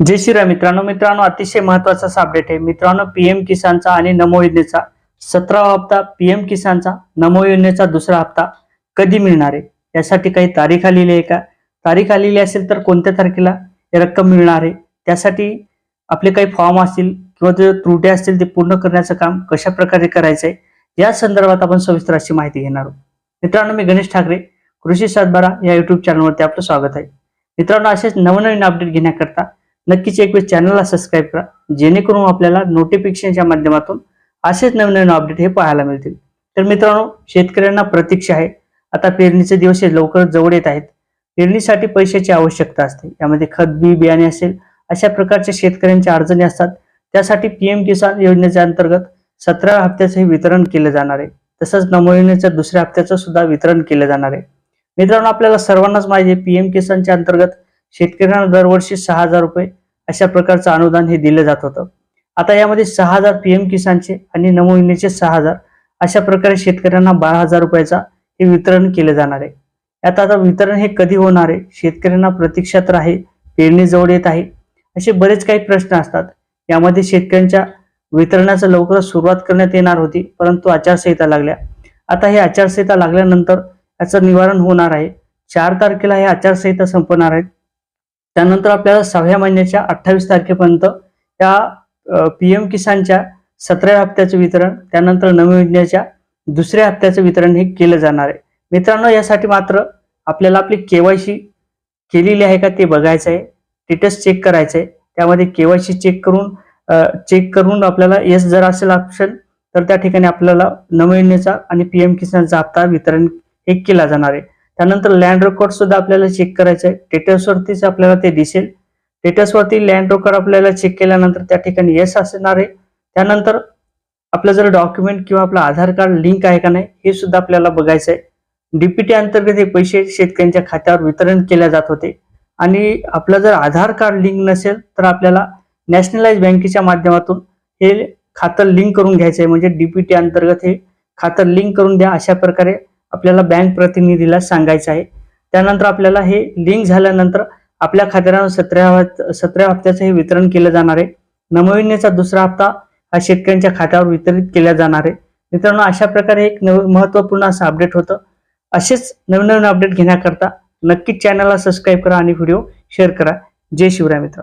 जय श्रीराम मित्रांनो मित्रांनो अतिशय महत्त्वाचा असा अपडेट आहे. मित्रांनो पीएम किसानचा आणि नमो योजनेचा सतरावा हप्ता पीएम किसानचा नमो योजनेचा दुसरा हप्ता कधी मिळणार आहे? यासाठी काही तारीख आलेली आहे का? तारीख आलेली असेल तर कोणत्या तारखेला ही रक्कम मिळणार आहे? त्यासाठी आपले काही फॉर्म असतील किंवा जे त्रुटी असतील ते पूर्ण करण्याचं काम कशा प्रकारे करायचं आहे या संदर्भात आपण सविस्तर अशी माहिती घेणार आहोत. मित्रांनो मी गणेश ठाकरे कृषी सातबारा या युट्यूब चॅनलवरती आपलं स्वागत आहे. मित्रांनो असेच नवनवीन अपडेट घेण्याकरता नक्कीच एक वेळ चॅनलला सबस्क्राईब करा जेणेकरून आपल्याला नोटिफिकेशनच्या माध्यमातून असेच नवीन अपडेट हे पाहायला मिळतील. तर मित्रांनो शेतकऱ्यांना प्रतीक्षा आहे. आता पेरणीचे दिवस हे लवकर जवळ येत आहेत. पेरणीसाठी पैशाची आवश्यकता असते. यामध्ये खत बी बियाणे असेल अशा प्रकारच्या शेतकऱ्यांच्या अडचणी असतात. त्यासाठी पीएम किसान योजनेच्या अंतर्गत सतरा हप्त्याचं हे वितरण केलं जाणार आहे. तसंच नमो योजनेच्या दुसऱ्या हप्त्याचं सुद्धा वितरण केलं जाणार आहे. मित्रांनो आपल्याला सर्वांनाच माहिती आहे पीएम किसानच्या अंतर्गत शेतकऱ्यांना दरवर्षी सहा हजार रुपये अशा प्रकारचं अनुदान हे दिलं जात होतं. आता यामध्ये सहा हजार पी एम किसानचे आणि नमोहिनीचे सहा हजार अशा प्रकारे शेतकऱ्यांना बारा हजार रुपयाचा हे वितरण केलं जाणार आहे. आता आता वितरण हे कधी होणार आहे? शेतकऱ्यांना प्रतीक्षा तर आहे पेरणी जवळ येत आहे. असे बरेच काही प्रश्न असतात. यामध्ये शेतकऱ्यांच्या वितरणाचं लवकरच सुरुवात करण्यात येणार होती परंतु आचारसंहिता लागल्या. आता हे आचारसंहिता लागल्यानंतर याचं निवारण होणार आहे. चार तारखेला हे आचारसंहिता संपणार आहेत त्यानंतर आपल्याला सहाव्या महिन्याच्या अठ्ठावीस तारखेपर्यंत या पी एम किसानच्या सतराव्या हप्त्याचं वितरण त्यानंतर नवी योजनेच्या दुसऱ्या हप्त्याचं वितरण हे केलं जाणार आहे. मित्रांनो यासाठी मात्र आपल्याला आपली केवायसी केलेली आहे का ते बघायचं आहे. स्टेटस चेक करायचं आहे. त्यामध्ये केवायसी चेक करून चेक करून आपल्याला येस जर असेल ऑप्शन तर त्या ठिकाणी आपल्याला नवयोजनेचा आणि पी एम किसानचा हप्ता वितरण हे केला जाणार आहे. त्यानंतर लँड रेकॉर्ड सुद्धा आपल्याला चेक करायचं आहे स्टेटसवरतीच आपल्याला ते दिसेल. स्टेटसवरती लँड रेकॉर्ड आपल्याला चेक केल्यानंतर त्या ठिकाणी येस असणार आहे. त्यानंतर आपलं जर डॉक्युमेंट किंवा आपलं आधार कार्ड लिंक आहे का नाही हे सुद्धा आपल्याला बघायचं आहे डीपीटी अंतर्गत हे पैसे शेतकऱ्यांच्या खात्यावर वितरण केले जात होते. आणि आपलं जर आधार कार्ड लिंक नसेल तर आपल्याला नॅशनलाइज बँकेच्या माध्यमातून हे खातं लिंक करून घ्यायचं आहे म्हणजे डीपीटी अंतर्गत हे खातं लिंक करून द्या अशा प्रकारे. आपल्याला बँक प्रतिनिधीला सांगायचं आहे. त्यानंतर आपल्याला हे लिंक झाल्यानंतर आपल्या खात्याला सतराव्या सतराव्या हप्त्याचं हे वितरण केलं जाणार आहे. नमो दुसरा हप्ता हा शेतकऱ्यांच्या खात्यावर वितरित केला जाणार आहे. मित्रांनो अशा प्रकारे एक नव महत्त्वपूर्ण असं अपडेट होतं. असेच नवीन नवीन अपडेट घेण्याकरता नक्कीच चॅनलला सबस्क्राईब करा आणि व्हिडिओ शेअर करा. जय शिवराय मित्र